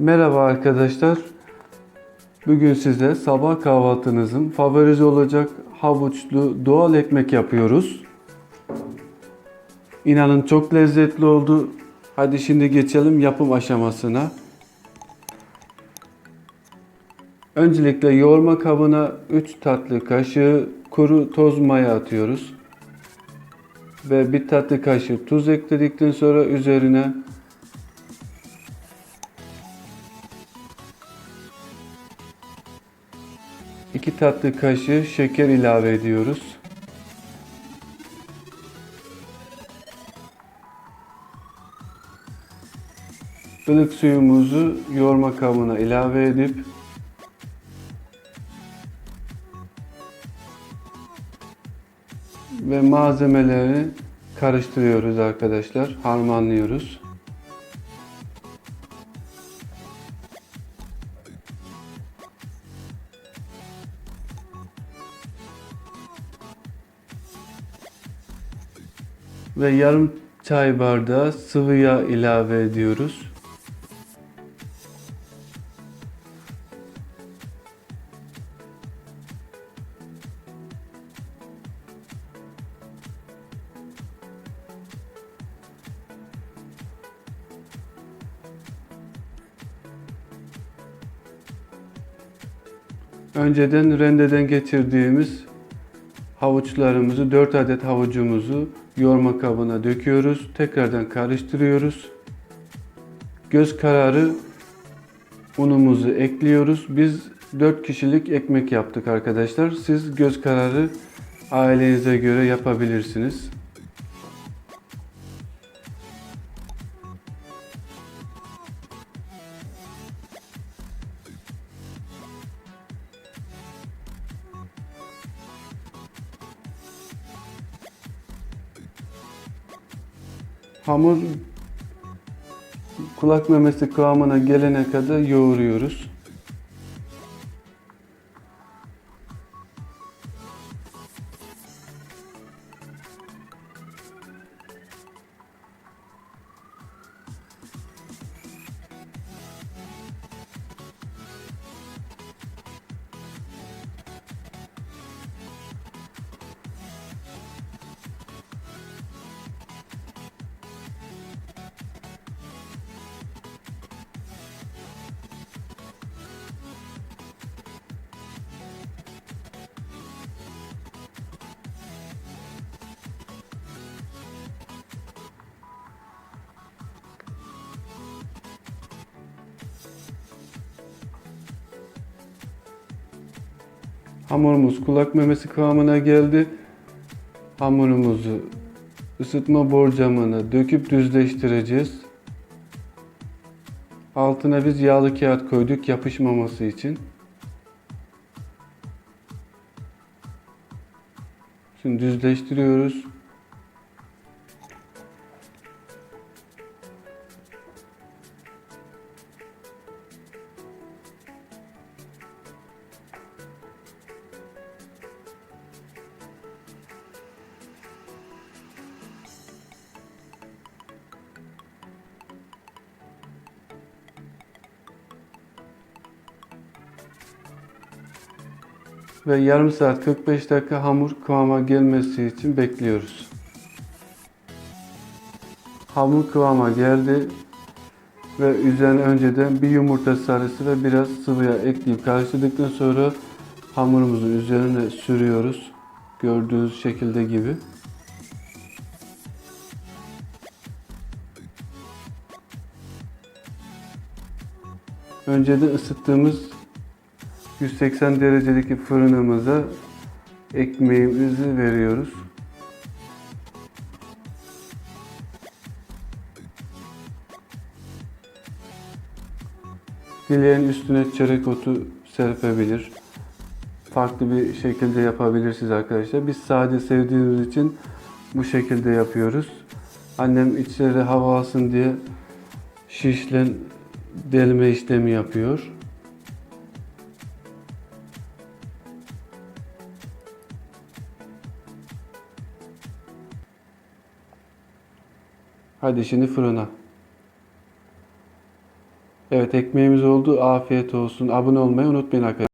Merhaba arkadaşlar. Bugün size sabah kahvaltınızın favorisi olacak havuçlu doğal ekmek yapıyoruz. İnanın çok lezzetli oldu. Hadi şimdi geçelim yapım aşamasına. Öncelikle yoğurma kabına 3 tatlı kaşığı kuru toz maya atıyoruz. Ve bir tatlı kaşığı tuz ekledikten sonra üzerine iki tatlı kaşığı şeker ilave ediyoruz. Ilık suyumuzu yoğurma kabına ilave edip ve malzemeleri karıştırıyoruz arkadaşlar. Harmanlıyoruz. Ve yarım çay bardağı sıvı yağ ilave ediyoruz. Önceden rendeden geçirdiğimiz havuçlarımızı 4 adet havucumuzu yoğurma kabına döküyoruz. Tekrardan karıştırıyoruz. Göz kararı unumuzu ekliyoruz. Biz 4 kişilik ekmek yaptık arkadaşlar. Siz göz kararı ailenize göre yapabilirsiniz. Hamur kulak memesi kıvamına gelene kadar yoğuruyoruz. Hamurumuz kulak memesi kıvamına geldi. Hamurumuzu ısıtma borcamına döküp düzleştireceğiz. Altına biz yağlı kağıt koyduk yapışmaması için. Şimdi düzleştiriyoruz. Ve yarım saat 45 dakika hamur kıvama gelmesi için bekliyoruz. Hamur kıvama geldi ve üzerine önceden bir yumurta sarısı ve biraz sıvı yağ ekleyip karıştırdıktan sonra hamurumuzu üzerine sürüyoruz. Gördüğünüz şekilde gibi. Önceden ısıttığımız 180 derecedeki fırınımıza ekmeğimizi veriyoruz. Dileyen üstüne çörek otu serpebilir. Farklı bir şekilde yapabilirsiniz arkadaşlar. Biz sade sevdiğimiz için bu şekilde yapıyoruz. Annem içleri hava alsın diye şişlen delme işlemi yapıyor. Hadi şimdi fırına. Evet ekmeğimiz oldu. Afiyet olsun. Abone olmayı unutmayın arkadaşlar.